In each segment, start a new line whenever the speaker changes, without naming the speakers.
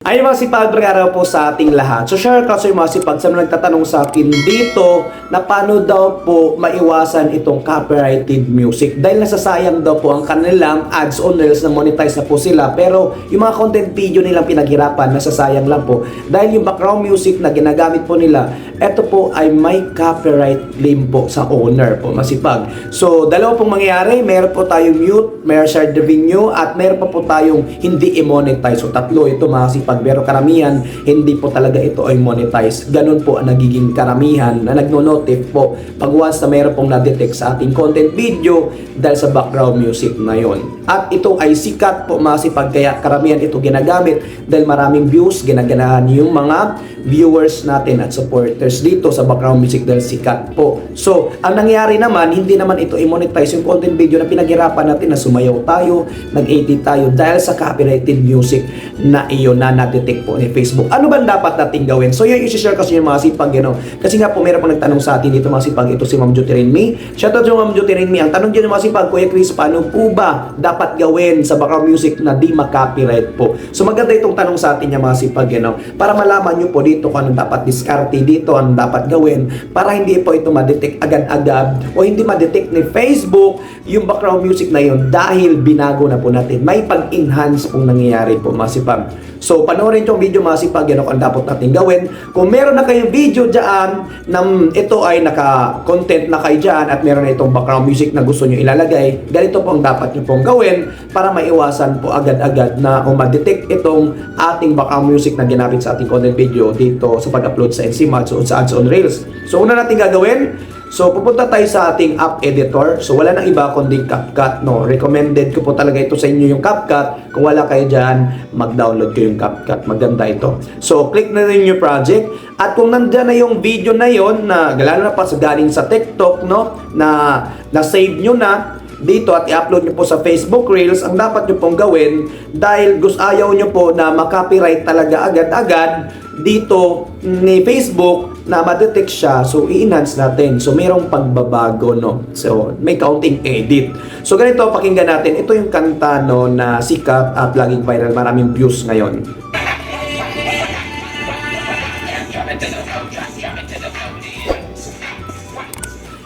Ay mga sipag, araw po sa ating lahat. So share kasi mga sipag sa mga nagtatanong sa akin dito na paano daw po maiwasan itong copyrighted music dahil nasasayang daw po ang kanilang ads on reels na monetize na po sila pero yung mga content video nilang pinaghirapan nasasayang lang po dahil yung background music na ginagamit po nila eto po ay may copyright claim po sa owner po masipag. So dalawa pong mangyayari, meron po tayong mute, may shared revenue at meron pa po tayong hindi i-monetize. So tatlo ito mga sipag pero karamihan hindi po talaga ito ay monetize. Ganun po ang nagiging karamihan na nagno-notif po pag once na meron pong na-detect sa ating content video dahil sa background music na yon. At ito ay sikat po mga sipag kaya karamihan ito ginagamit dahil maraming views, ginaganahan yung mga viewers natin at supporters dito sa background music dahil sikat po. So, ang nangyari naman, hindi naman ito i-monetize yung content video na pinaghirapan natin na sumayaw tayo, nag-edit tayo dahil sa copyrighted music na iyon na na-detect po ni Facebook. Ano ba dapat natin gawin? So, yun yung share kasi yung mga sipag, you know. Kasi nga po, meron pang nagtanong sa atin dito mga sipag, ito si Ma'am Juty Renmi. Shoutout sa Ma'am Juty Renmi. Ang tanong dyan mga sipag, Kuya Chris, paano po ba dapat gawin sa background music na di ma-copyright po? So, maganda itong tanong sa atin yung mga sipag, you know, para malaman nyo po dito kung anong dapat diskarte dito, anong dapat gawin para hindi po ito ma-detect agad-agad o hindi ma-detect ni Facebook yung background music na yun dahil binago na po natin. May pag-enhance pong nangyayari po mga sipag. So, panoorin yung video mga sipag, yan ang dapat natin gawin. Kung meron na kayong video dyan na ito ay naka-content na kayo dyan at meron na itong background music na gusto nyo ilalagay, ganito po ang dapat nyo pong gawin para maiwasan po agad-agad na o ma-detect itong ating background music na ginamit sa ating content video dito sa pag-upload sa NCMAD o sa Ads on Reels. So, una natin gagawin, So, pupunta tayo sa ating app editor. So, wala nang iba kundi CapCut, no? Recommended ko po talaga ito sa inyo yung CapCut. Kung wala kayo dyan, mag-download ko yung CapCut. Maganda ito. So, click na rin yung project. At kung nandyan na yung video na yon na lalo na pa sa galing sa TikTok, no? Na na-save nyo na, dito at i-upload nyo po sa Facebook Reels, ang dapat nyo pong gawin dahil gusto ayaw nyo po na makopyright talaga agad-agad dito ni Facebook na ma-detect siya, so i-enhance natin. So mayroong pagbabago, no? So may counting edit. So ganito, pakinggan natin. Ito yung kanta, no, na sikat at laging viral. Maraming views ngayon.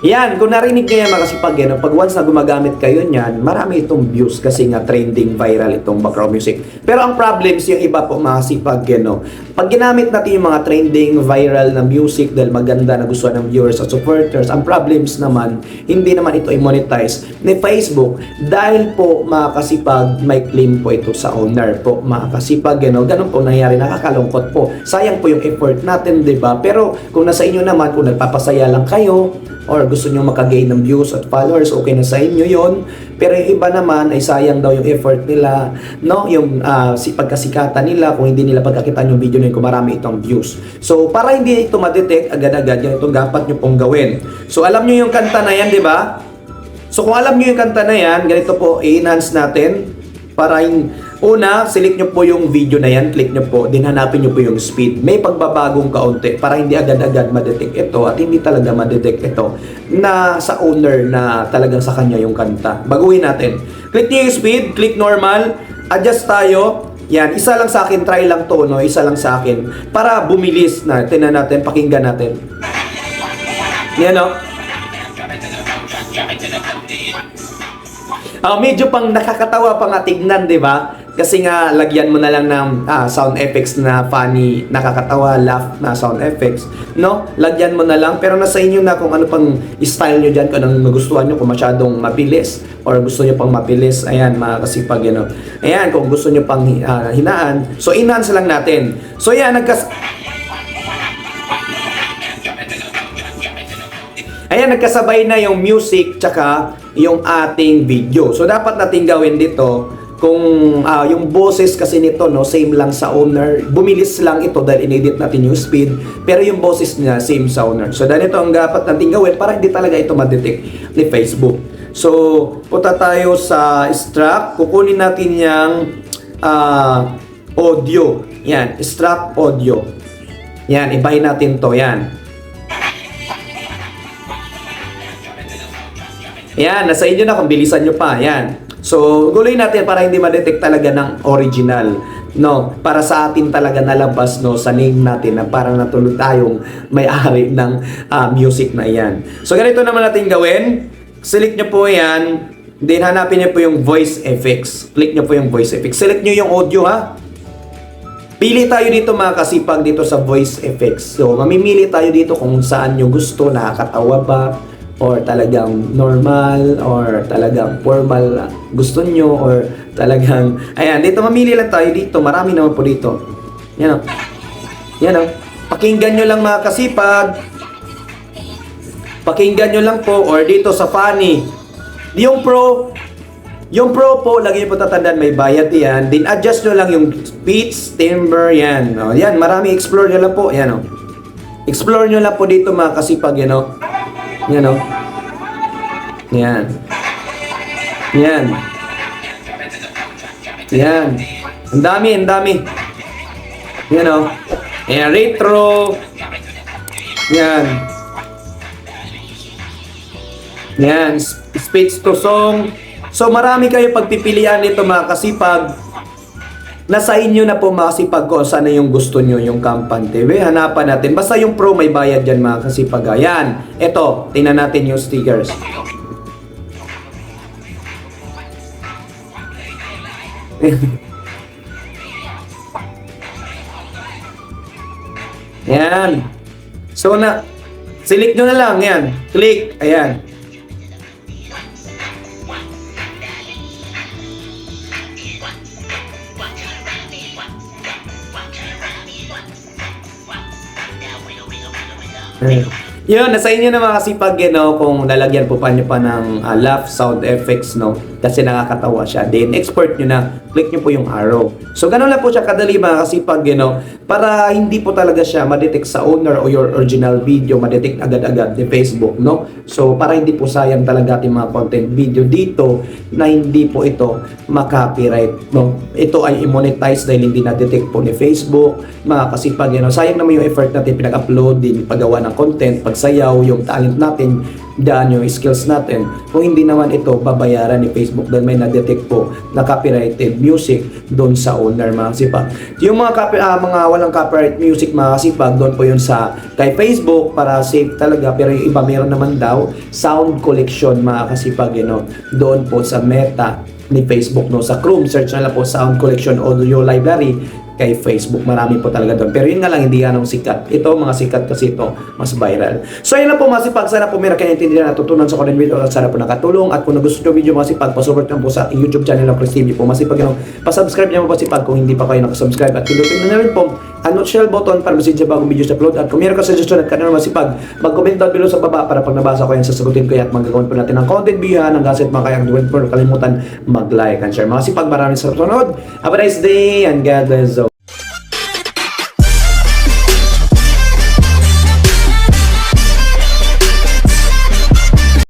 Yan, kung narinig nyo yan mga kasipag, yan, pag once na gumagamit kayo niyan, marami itong views kasi nga trending viral itong background music. Pero ang problems, yung iba po mga kasipag, yan, pag ginamit natin yung mga trending viral na music dahil maganda na gusto ng viewers at supporters, ang problems naman, hindi naman ito i-monetize ni Facebook dahil po mga kasipag, may claim po ito sa owner po mga kasipag, yan, ganun po nangyari, nakakalungkot po. Sayang po yung effort natin, di ba? Pero kung nasa inyo naman, kung nagpapasaya lang kayo, or gusto nyo makagain ng views at followers, okay na sa inyo yon Pero yung iba naman ay sayang daw yung effort nila, no? Yung uh, si pagkasikatan nila kung hindi nila pagkakitaan yung video nyo kung marami itong views. So, para hindi ito ma-detect agad-agad, yan itong dapat nyo pong gawin. So, alam nyo yung kanta na yan, di ba? So, kung alam nyo yung kanta na yan, ganito po, i-enhance natin para yung Una, select nyo po yung video na yan, click nyo po, din hanapin nyo po yung speed. May pagbabagong kaunti para hindi agad-agad ma-detect ito at hindi talaga ma-detect ito na sa owner na talagang sa kanya yung kanta. Baguhin natin. Click nyo yung speed, click normal, adjust tayo, yan, isa lang sa akin, try lang to, no? Isa lang sa akin. Para bumilis na, tinan natin, pakinggan natin. Yan, no? Uh, medyo pang nakakatawa pa nga tignan, di ba? Kasi nga, lagyan mo na lang ng ah, sound effects na funny, nakakatawa, laugh na sound effects. No? Lagyan mo na lang. Pero nasa inyo na kung ano pang style nyo dyan, kung anong nagustuhan nyo, kung masyadong mabilis, or gusto nyo pang mabilis, ayan, mga kasipag, you know. Ayan, kung gusto nyo pang uh, hinaan. So, enhance lang natin. So, yan, nagkas... Ayan, nagkasabay na yung music tsaka yung ating video. So, dapat natin gawin dito, kung uh, yung boses kasi nito, no, same lang sa owner. Bumilis lang ito dahil inedit natin yung speed, pero yung boses niya, same sa owner. So, dahil ito ang dapat natin gawin para hindi talaga ito ma-detect ni Facebook. So, punta tayo sa extract. Kukunin natin yung uh, audio. Yan, extract audio. Yan, ibahin natin to. Yan. Yan, nasa inyo na kung bilisan nyo pa. Yan. So, guloy natin para hindi ma-detect talaga ng original. no? Para sa atin talaga nalabas no? Sa name natin na parang natulog tayong may-ari ng ah, music na yan. So ganito naman natin gawin. Select nyo po yan. Then hanapin nyo po yung voice effects. Click nyo po yung voice effects. Select nyo yung audio ha? Pili tayo dito mga kasipag dito sa voice effects. So, mamimili tayo dito kung saan nyo gusto, nakakatawa ba, or talagang normal, or talagang formal gusto nyo, or talagang, ayan, dito mamili lang tayo dito. Marami naman po dito. Yan o. Yan o. Pakinggan nyo lang mga kasipag. Pakinggan nyo lang po, or dito sa funny. Yung pro, yung pro po, lagi niyo po tatandaan, may bayad yan. Then adjust nyo lang yung speech, timbre, yan. O, yan, marami explore nyo lang po. Yan o. Explore nyo lang po dito mga kasipag, yan o. Yan o. Yan. Yan. Yan. Ang dami, ang dami. Yan o. Yan, retro. Yan. Yan, sp- speech to song. So marami kayo pagpipilian nito mga kasipag. Nasa inyo na po mga kasipag ko sana yung gusto nyo yung kampante. We, hanapan natin. Basta yung pro may bayad dyan mga kasipag. Ayan. Ito, tingnan natin yung stickers. Yan. So na, select nyo na lang. Yan. Click. Ayan. Yun, nasa inyo na mga kasipag yun, no, kung lalagyan po pa nyo pa ng ah, laugh sound effects, no, kasi nakakatawa siya. Then, export nyo na, click nyo po yung arrow. So, ganun lang po siya kadali mga kasipag, yun, no, para hindi po talaga siya madetect sa owner o your original video, madetect agad-agad ni Facebook, no. So, para hindi po sayang talaga ating mga content video dito na hindi po ito makopyright, no. Ito ay i-monetize dahil hindi na-detect po ni Facebook, mga kasipag, yun, no. Sayang naman yung effort natin pinag-upload, din paggawa ng content, pagsayaw, yung talent natin, daan yung skills natin. Kung hindi naman ito, babayaran ni Facebook dahil may na-detect po na copyrighted music doon sa owner mga kasipag. Yung mga, copy, ah, mga walang copyright music mga kasipag, doon po yun sa kay Facebook para safe talaga. Pero yung iba meron naman daw sound collection mga kasipag, you know, doon po sa meta ni Facebook no sa Chrome search na lang po sound collection audio library kay Facebook. Marami po talaga doon. Pero yun nga lang, hindi yan ang sikat. Ito, mga sikat kasi ito, mas viral. So, yun lang po mga sipag. Sana po meron kayo intindihan at tutunan sa content video at sana po nakatulong. At kung nagustuhan nyo video mga sipag, pasupport nyo po sa ating YouTube channel ng Chris TV po. Masipag yun. Pasubscribe nyo po sipag kung hindi pa kayo nakasubscribe. At pinutin na rin po ang shell button para masig sa bagong video sa upload. At kung meron ka suggestion at kanina masipag, mag-comment down below sa baba para pag nabasa ko yan, sasagutin ko yan at magagawin po natin ng content video ng gaset mga kayang duwin po. Kalimutan mag-like and share. Mga sipag, maraming sa sunod. Have a nice day and God bless.